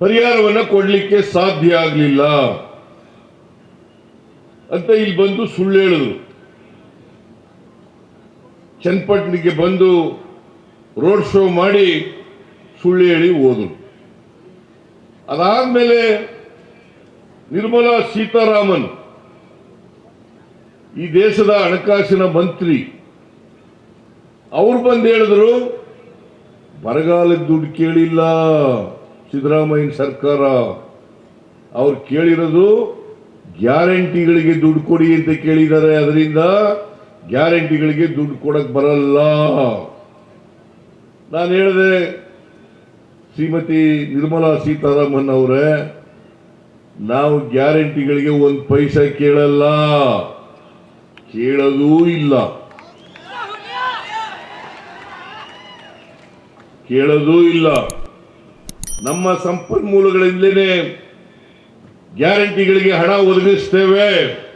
ಪರಿಹಾರವನ್ನ ಕೊಡ್ಲಿಕ್ಕೆ ಸಾಧ್ಯ ಆಗಲಿಲ್ಲ. ಅಂತ ಇಲ್ಲಿ ಬಂದು ಸುಳ್ಳು ಹೇಳಿದ್ರು ಚನ್ನಪಟ್ಟಣಕ್ಕೆ ಬಂದು ರೋಡ್ ಶೋ ಮಾಡಿ ಸುಳ್ಳು ಹೇಳಿ ಹೋದರು. ಅದಾದ್ಮೇಲೆ ನಿರ್ಮಲಾ ಸೀತಾರಾಮನ್, ಈ ದೇಶದ ಹಣಕಾಸಿನ ಮಂತ್ರಿ, ಅವ್ರು ಬಂದು ಹೇಳಿದ್ರು, ಬರಗಾಲದ ದುಡ್ಡು ಕೇಳಿಲ್ಲ. ಸಿದ್ದರಾಮಯ್ಯ ಸರ್ಕಾರ, ಅವ್ರು ಕೇಳಿರೋದು ಗ್ಯಾರಂಟಿಗಳಿಗೆ ದುಡ್ಡು ಕೊಡಿ ಅಂತ ಕೇಳಿದ್ದಾರೆ. ಅದರಿಂದ ಗ್ಯಾರಂಟಿಗಳಿಗೆ ದುಡ್ಡು ಕೊಡಕ್ ಬರಲ್ಲ. ನಾನು ಹೇಳಿದೆ ಶ್ರೀಮತಿ ನಿರ್ಮಲಾ ಸೀತಾರಾಮನ್ ಅವರೇ, ನಾವು ಗ್ಯಾರಂಟಿಗಳಿಗೆ ಒಂದು ಪೈಸೆ ಕೇಳಲ್ಲ. ಕೇಳೋದೂ ಇಲ್ಲ. ಕೇಳೋದೂ ಇಲ್ಲ. ನಮ್ಮ ಸಂಪನ್ಮೂಲಗಳಿಂದಲೇ ಗ್ಯಾರಂಟಿಗಳಿಗೆ ಹಣ ಒದಗಿಸ್ತೇವೆ.